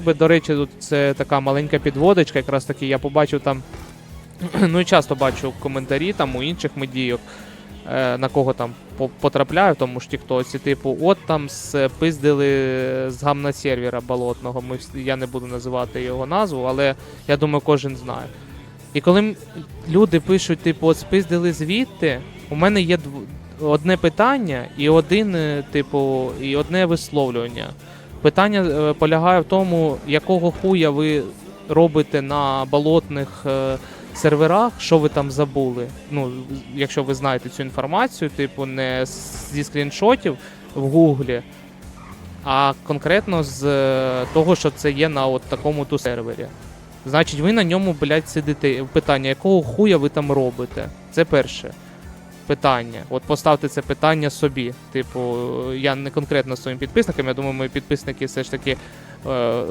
би, до речі, тут це така маленька підводочка, якраз таки я побачив там. Ну і часто бачу коментарі там у інших медійок, е, на кого там по- потрапляю, тому ж тіктоці, типу, от там спиздили з гамна сервера болотного. Ми, я не буду називати його назву, але я думаю, кожен знає. І коли люди пишуть, типу, от спиздили звідти, у мене є одне питання і один, е, типу, і одне висловлювання. Питання е, полягає в тому, якого хуя ви робите на болотних е, серверах, що ви там забули. Ну, якщо ви знаєте цю інформацію, типу, не зі скріншотів в Гуглі, а конкретно з е, того, що це є на от такому ту сервері. Значить, ви на ньому, блядь, сидите. Питання, якого хуя ви там робите? Це перше питання. От поставте це питання собі. Типу, я не конкретно своїм підписникам, я думаю, мої підписники все ж таки е,